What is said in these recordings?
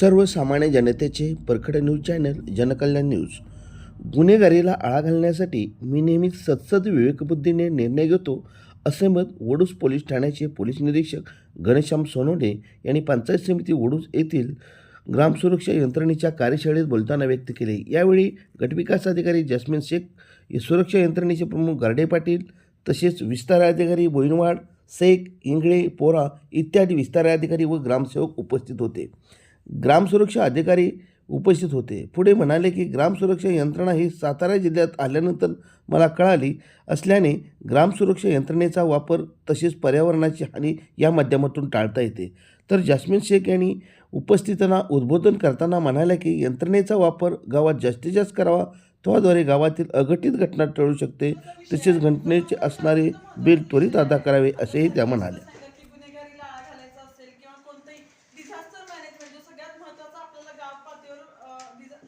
सर्वसामान्य जनतेचे परखड न्यूज चॅनल जनकल्याण न्यूज. गुन्हेगारीला आळा घालण्यासाठी मी नेहमीच सत्सद विवेकबुद्धीने निर्णय घेतो असे मत वडूस पोलीस ठाण्याचे पोलीस निरीक्षक घनश्याम सोनवणे यांनी पंचायत समिती वडूस येथील ग्रामसुरक्षा यंत्रणेच्या कार्यशाळेत बोलताना व्यक्त केले. यावेळी गटविकास अधिकारी जस्मिन शेख सुरक्षा यंत्रणेचे प्रमुख गार्डे पाटील तसेच विस्तार अधिकारी बोईनवाड शेख इंगळे पोरा इत्यादी विस्तार अधिकारी व ग्रामसेवक उपस्थित होते. ग्रामसुरक्षा अधिकारी उपस्थित होते. पुढे म्हणाले की ग्रामसुरक्षा यंत्रणा ही सातारा जिल्ह्यात आल्यानंतर मला कळाली असल्याने ग्रामसुरक्षा यंत्रणेचा वापर तसेच पर्यावरणाची हानी या माध्यमातून टाळता येते. तर जास्मिन शेख यांनी उपस्थितांना उद्बोधन करताना म्हणाल्या की यंत्रणेचा वापर गावात जास्तीत जास्त करावा त्याद्वारे गावातील अघटित घटना टळू शकते. तसेच घटनेचे असणारे बिल त्वरित अदा करावे असेही त्या म्हणाल्या सांगितलं की गुन्हेगारीला आळा घालायचा असेल किंवा कोणतंही डिझास्टर मॅनेजमेंट जो सगळ्यात महत्त्वाचा आपल्याला गाव पातळीवर अं, डिझा-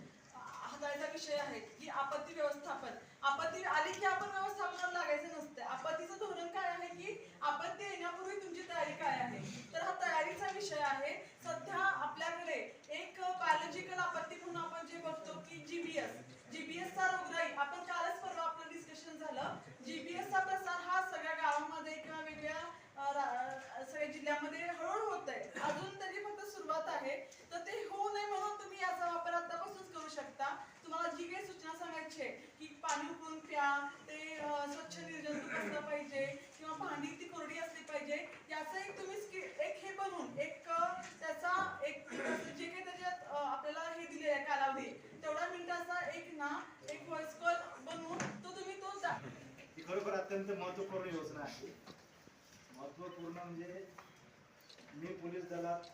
हाताळायचा विषय आहेत की आपत्ती व्यवस्थापन. आपत्ती आली की आपण व्यवस्थापनाला लागायचं नसतं आपत्तीचं धोरण काय आहे की आपत्ती येण्यापूर्वी तुमची तयारी काय आहे तर हा तयारीचा विषय आहे सध्या आपल्याकडे एक बायोलॉजिकल आपत्ती म्हणून आपण जे बघतो की जीबीएस जीबीएसचा रोगराई आपण कालच परवा आपलं डिस्कशन झालं जीबीएसचा प्रसार हा सगळ्या गावांमध्ये किंवा वेगळ्या अ, रा- सगळ्या जिल्ह्यामध्ये हळूहळू होत आहे अजून तरी फक्त सुरुवात आहे तर ते होऊ नये म्हणून तुम्ही याचा वापर आतापासूनच करू शकता तुम्हाला जी काही सूचना सांगायची आहे की पाणी उकळून प्या ते अ, स्वच्छ निर्जंतुक असलं पाहिजे किंवा भांडी ती कोरडी असली पाहिजे याचं एक तुम्ही स्किल एक हे बनवून एक त्याचा एक जे काही त्याच्यात आपल्याला हे दिले आहे कालावधी तेवढा मिनिटाचा एक ना एक व्हॉइस कॉल बनवून तो तुम्ही तो जा ही खरोखर अत्यंत महत्त्वपूर्ण योजना आहे. महत्त्वपूर्ण म्हणजे मी पोलीस दलात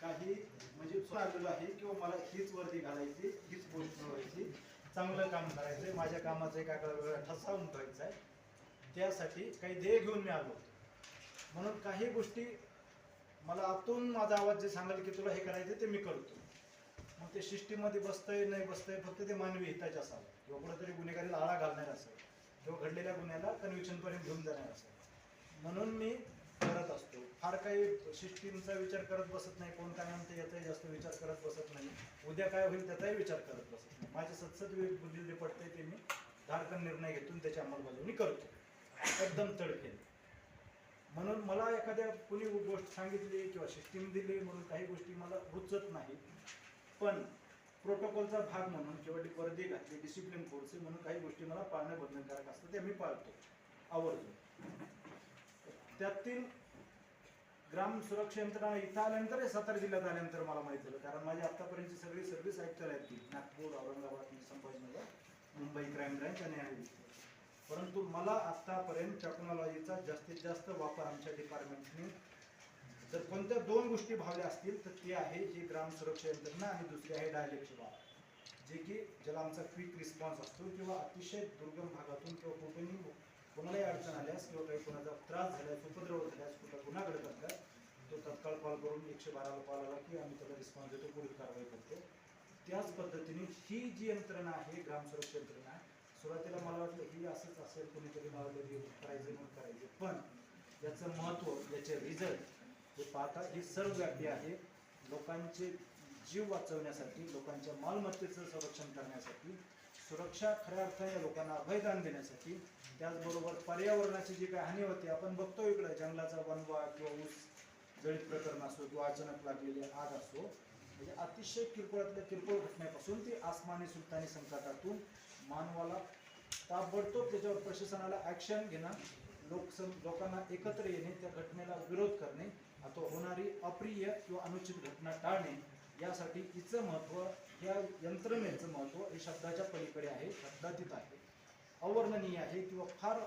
काही म्हणजे आलेलो आहे किंवा मला हीच वर्दी घालायची हीच पोस्ट मिळवायची चांगलं काम करायचंय माझ्या कामाचा एक आकडा वेगळा ठसा उमटवायचा आहे त्यासाठी काही ध्येय घेऊन मी आलो. म्हणून काही गोष्टी मला आतून माझा आवाज जे सांगाल की तुला हे करायचं ते मी करतो. मग ते शिष्टीमध्ये बसतंय नाही बसतंय फक्त ते मानवी हिताचे असावं. किंवा कुठेतरी गुन्हेगारीला आळा घालणार असेल किंवा घडलेल्या गुन्ह्याला कन्व्हिक्शनपर्यंत घेऊन जाणार असेल म्हणून मी करत असतो. फार काही शिष्टींचा विचार करत बसत नाही. कोण काय म्हणते याचाही जास्त विचार करत बसत नाही. उद्या काय होईल त्याचाही विचार करत बसत नाही. माझे सतसत बुद्धी जे पडते ते मी धारकन निर्णय घेतून त्याची अंमलबजावणी करतो. एकदम तडफेल. म्हणून मला एखाद्या कुणी गोष्ट सांगितली किंवा सिस्टीम दिली म्हणून काही गोष्टी मला रुचत नाही पण प्रोटोकॉलचा भाग म्हणून किंवा वर्दी घातली डिसिप्लिन कोर्स म्हणून काही गोष्टी मला पाळणं बंधनकारक असतं ते मी पाळतो. आवर्जून. त्यातील ग्राम सुरक्षा यंत्रणा इथं आल्यानंतर हे सातारा जिल्ह्यात आल्यानंतर मला माहीत झालं. कारण माझी आतापर्यंतची सगळी सर्व्हिस आयुक्तालय आहेत नागपूर औरंगाबाद संभाजीनगर मुंबई क्राईम ब्रँच आणि न्यायालय परंतु मला आत्तापर्यंत टेक्नॉलॉजीचा जास्तीत जास्त वापर आमच्या डिपार्टमेंटने जर कोणत्या दोन गोष्टी भावल्या असतील तर ती आहे जी ग्राम सुरक्षा यंत्रणा आणि दुसरी आहे डायलेक्ट बार जे की ज्याला आमचा क्विक रिस्पॉन्स असतो किंवा अतिशय दुर्गम भागातून किंवा कुठूनही कोणालाही अडचण आल्यास किंवा काही कोणाचा त्रास झाल्यास उपद्रव झाल्यास कुठला गुन्हा घडत असल्यास तो तत्काळ कॉल करून एकशे बाराला कॉल आला की आम्ही त्याला रिस्पॉन्स देतो पुढील कारवाई करतो. त्याच पद्धतीने ही जी यंत्रणा आहे ग्राम सुरक्षा यंत्रणा सुरुवातीला मला वाटलं ही असंच असेल कोणीतरी नावाजरी करायचे म्हणून करायचे. पण याचं महत्त्व याचे रिझल्ट हे पाहता हे सर्वव्यापी आहे. लोकांचे जीव वाचवण्यासाठी लोकांच्या मालमत्तेचं संरक्षण करण्यासाठी सुरक्षा खऱ्या अर्थाने लोकांना अभयदान देण्यासाठी त्याचबरोबर पर्यावरणाची जी काही हानी होते आपण बघतो इकडे जंगलाचा वनवा किंवा ऊस जळीत प्रकरण असो किंवा अचानक लागलेली आग असो म्हणजे अतिशय किरकोळातल्या किरकोळ घटनेपासून ती आसमानी सुलतानी संकटातून मानवाला ताबडतोब त्याच्यावर प्रशासनाला ॲक्शन घेणं लोकसं लोकांना एकत्र येणे त्या घटनेला विरोध करणे अथवा होणारी अप्रिय किंवा अनुचित घटना टाळणे यासाठी तिचं महत्त्व या यंत्रणेचं महत्त्व हे शब्दाच्या पलीकडे आहे शब्दातीत आहे. अवर्णनीय आहे किंवा फार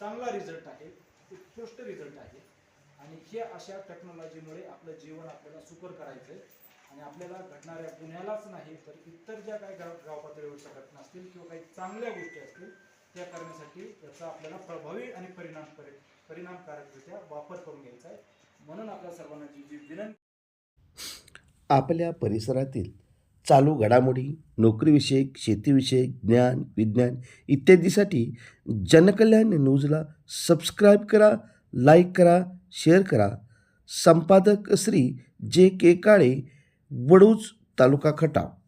चांगला रिझल्ट आहे उत्कृष्ट रिझल्ट आहे. आणि हे अशा टेक्नॉलॉजीमुळे आपलं जीवन आपल्याला सुकर करायचं आहे आणि आपल्याला घडणाऱ्या गुन्ह्यालाच नाही तर इतर ज्या काही गाव गाव पातळीवरच्या घटना असतील किंवा काही चांगल्या गोष्टी असतील त्या करण्यासाठी याचा आपल्याला प्रभावी आणि परिणाम परिणामकारकरित्या वापर करून घ्यायचा आहे. म्हणून आपल्या सर्वांना जी जी विनंती आपल्या परिसरातील चालू घडामोडी नोकरीविषयक शेतीविषयक ज्ञान विज्ञान इत्यादीसाठी जनकल्याण न्यूजला सबस्क्राईब करा लाईक करा शेअर करा. संपादक श्री जे के काळे वडूज तालुका खटाव.